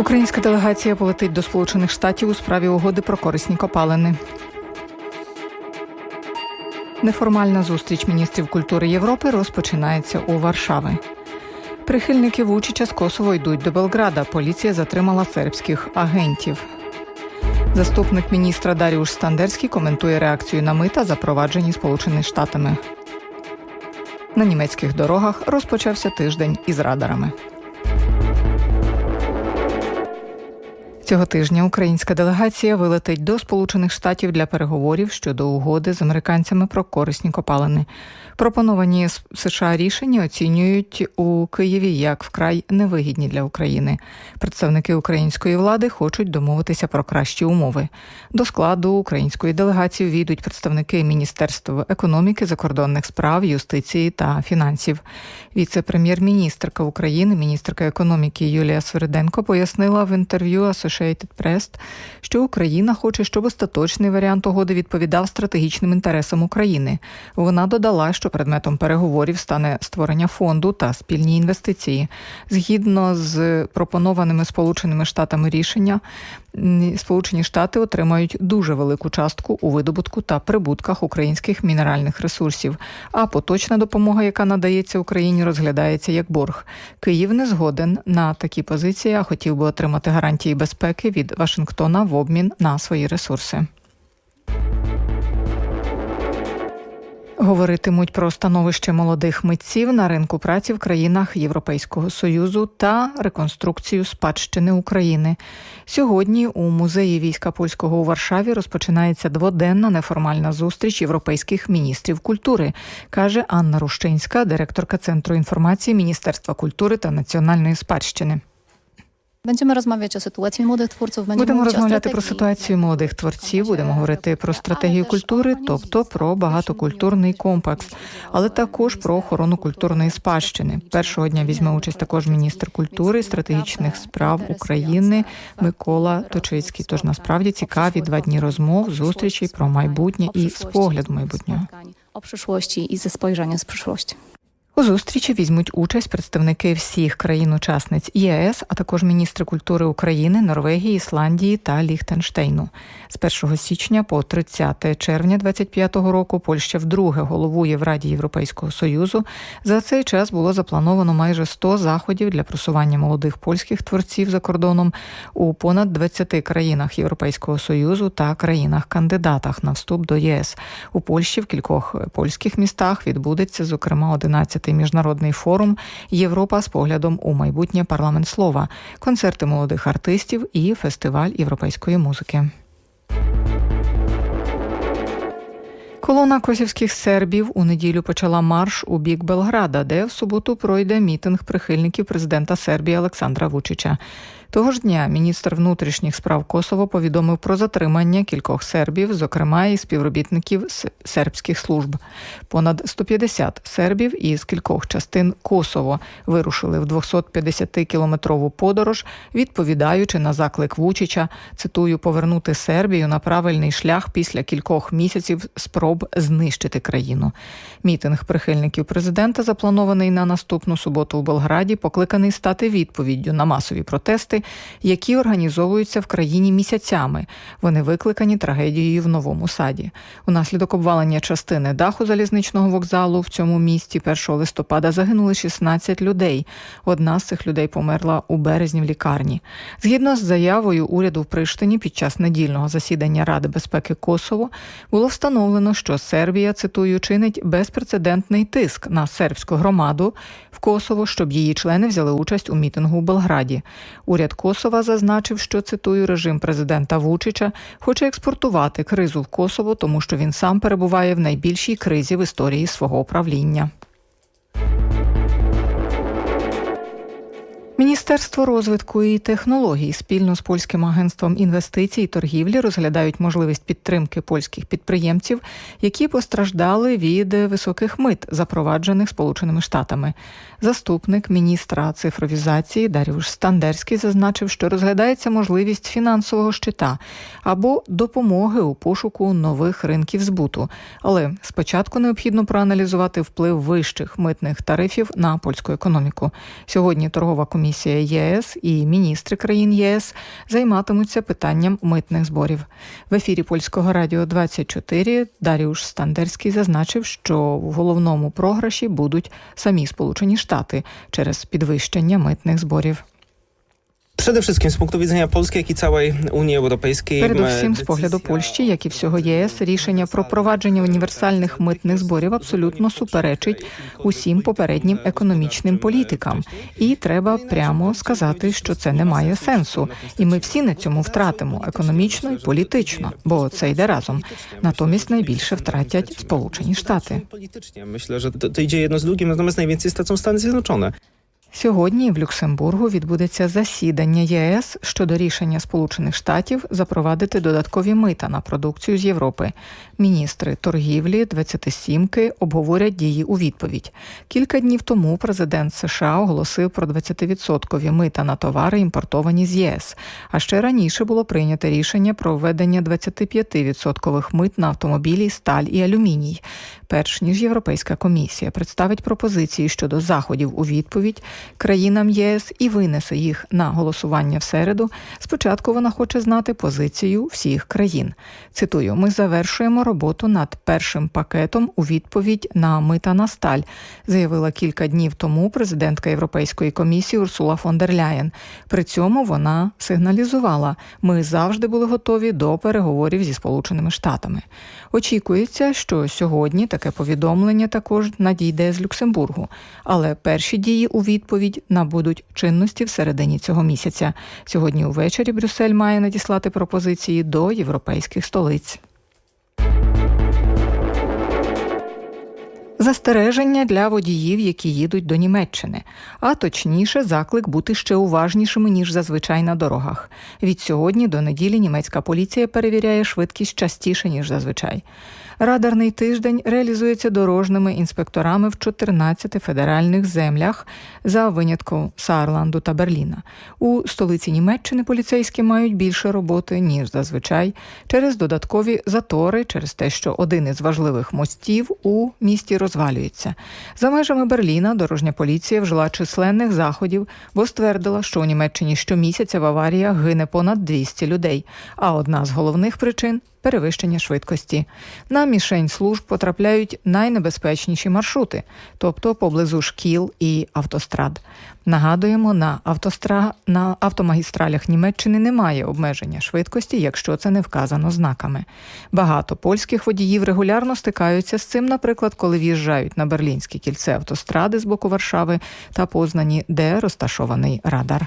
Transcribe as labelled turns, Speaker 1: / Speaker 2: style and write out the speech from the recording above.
Speaker 1: Українська делегація полетить до Сполучених Штатів у справі угоди про корисні копалини. Неформальна зустріч міністрів культури Європи розпочинається у Варшави. Прихильники Вучича з Косово йдуть до Белграда. Поліція затримала сербських агентів. Заступник міністра Даріуш Стандерський коментує реакцію на мита, запроваджені Сполученими Штатами. На німецьких дорогах розпочався тиждень із радарами. Цього тижня українська делегація вилетить до Сполучених Штатів для переговорів щодо угоди з американцями про корисні копалини. Пропоновані США рішення оцінюють у Києві як вкрай невигідні для України. Представники української влади хочуть домовитися про кращі умови. До складу української делегації війдуть представники Міністерства економіки, закордонних справ, юстиції та фінансів. Віце-прем'єр-міністрка України, міністерка економіки Юлія Свериденко пояснила в інтерв'ю Associated Press, що Україна хоче, щоб остаточний варіант угоди відповідав стратегічним інтересам України. Вона додала, що предметом переговорів стане створення фонду та спільні інвестиції. Згідно з пропонованими Сполученими Штатами рішення, Сполучені Штати отримають дуже велику частку у видобутку та прибутках українських мінеральних ресурсів. А поточна допомога, яка надається Україні, розглядається як борг. Київ не згоден на такі позиції, а хотів би отримати гарантії безпеки від Вашингтона в обмін на свої ресурси. Говоритимуть про становище молодих митців на ринку праці в країнах Європейського союзу та реконструкцію спадщини України. Сьогодні у музеї війська польського у Варшаві розпочинається дводенна неформальна зустріч європейських міністрів культури, каже Анна Рущинська, директорка центру інформації Міністерства культури та національної спадщини.
Speaker 2: Będziemy rozmawiać o sytuacji młodych twórców. Będziemy
Speaker 1: Будемо розмовляти про ситуацію молодих творців, будемо говорити про стратегію культури, тобто про багатокультурний комплекс, але також про охорону культурної спадщини. Першого дня візьме участь також міністр культури і стратегічних справ України Микола Точицький. Тож насправді цікаві два дні розмов, зустрічей про майбутнє і
Speaker 2: przyszłości,
Speaker 1: спогляд майбутнього.
Speaker 2: O przyszłości i ze spojrzenia z przyszłości.
Speaker 1: У зустрічі візьмуть участь представники всіх країн-учасниць ЄС, а також міністри культури України, Норвегії, Ісландії та Ліхтенштейну. З 1 січня по 30 червня 2025 року Польща вдруге головує в Раді Європейського союзу. За цей час було заплановано майже 100 заходів для просування молодих польських творців за кордоном у понад 20 країнах Європейського союзу та країнах-кандидатах на вступ до ЄС. У Польщі в кількох польських містах відбудеться, зокрема, 11-й міжнародний форум Європа з поглядом у майбутнє парламент слова, концерти молодих артистів і фестиваль європейської музики. Колона косівських сербів у неділю почала марш у бік Белграда, де в суботу пройде мітинг прихильників президента Сербії Олександра Вучича. Того ж дня міністр внутрішніх справ Косово повідомив про затримання кількох сербів, зокрема і співробітників сербських служб. Понад 150 сербів із кількох частин Косово вирушили в 250-кілометрову подорож, відповідаючи на заклик Вучича, цитую, повернути Сербію на правильний шлях після кількох місяців спроб знищити країну. Мітинг прихильників президента, запланований на наступну суботу у Белграді, покликаний стати відповіддю на масові протести, які організовуються в країні місяцями. Вони викликані трагедією в новому саді. Унаслідок обвалення частини даху залізничного вокзалу в цьому місті 1 листопада загинули 16 людей. Одна з цих людей померла у березні в лікарні. Згідно з заявою уряду в Приштині під час недільного засідання Ради безпеки Косово було встановлено, що Сербія, цитую, чинить безпрецедентний тиск на сербську громаду в Косово, щоб її члени взяли участь у мітингу у Белграді. Уряд Косова зазначив, що цитую режим президента Вучича хоче експортувати кризу в Косово, тому що він сам перебуває в найбільшій кризі в історії свого правління. Міністерство розвитку і технологій спільно з польським агентством інвестицій і торгівлі розглядають можливість підтримки польських підприємців, які постраждали від високих мит, запроваджених Сполученими Штатами. Заступник міністра цифровізації Даріуш Стандерський зазначив, що розглядається можливість фінансового щита або допомоги у пошуку нових ринків збуту. Але спочатку необхідно проаналізувати вплив вищих митних тарифів на польську економіку. Сьогодні торгова комісія комісія ЄС і міністри країн ЄС займатимуться питанням митних зборів. В ефірі польського радіо 24 Даріуш Стандерський зазначив, що в головному програші будуть самі Сполучені Штати через підвищення митних зборів.
Speaker 3: Przede wszystkim z punktu widzenia Polski, jak i całej Unii Europejskiej.
Speaker 1: Передусім, з погляду Польщі, як і всього ЄС, рішення про провадження універсальних митних зборів абсолютно суперечить усім попереднім економічним політикам. І треба прямо сказати, що це не має сенсу. І ми всі на цьому втратимо економічно і політично, бо це йде разом. Натомість найбільше втратять Сполучені Штати.
Speaker 3: Myślę, że to, to idzie jedno z drugim, natomiast najwięcej stracą Stany Zjednoczone.
Speaker 1: Сьогодні в Люксембургу відбудеться засідання ЄС щодо рішення Сполучених Штатів запровадити додаткові мита на продукцію з Європи. Міністри торгівлі 27-ки обговорять дії у відповідь. Кілька днів тому президент США оголосив про 20% мита на товари, імпортовані з ЄС. А ще раніше було прийнято рішення про введення 25% мит на автомобілі, сталь і алюміній. Перш ніж Європейська комісія представить пропозиції щодо заходів у відповідь країнам ЄС і винесе їх на голосування в середу. Спочатку вона хоче знати позицію всіх країн. Цитую: ми завершуємо роботу над першим пакетом у відповідь на мита на сталь, заявила кілька днів тому президентка Європейської комісії Урсула фон дер Ляєн. При цьому вона сигналізувала: ми завжди були готові до переговорів зі Сполученими Штатами. Очікується, що сьогодні таке повідомлення також надійде з Люксембургу, але перші дії у відповідь набудуть чинності в середині цього місяця. Сьогодні увечері Брюссель має надіслати пропозиції до європейських столиць. Застереження для водіїв, які їдуть до Німеччини, а точніше, заклик бути ще уважнішими ніж зазвичай на дорогах. Від сьогодні до неділі німецька поліція перевіряє швидкість частіше ніж зазвичай. Радарний тиждень реалізується дорожними інспекторами в 14 федеральних землях за винятком Саарланду та Берліна. У столиці Німеччини поліцейські мають більше роботи ніж зазвичай через додаткові затори, через те, що один із важливих мостів у місті розвалюється. За межами Берліна дорожня поліція вжила численних заходів, бо ствердила, що у Німеччині щомісяця в аваріях гине понад 200 людей. А одна з головних причин перевищення швидкості. На мішень служб потрапляють найнебезпечніші маршрути, тобто поблизу шкіл і автострад. Нагадуємо, на автостра... на автомагістралях Німеччини немає обмеження швидкості, якщо це не вказано знаками. Багато польських водіїв регулярно стикаються з цим, наприклад, коли в'їжджають на берлінське кільце автостради з боку Варшави та Познані, де розташований радар.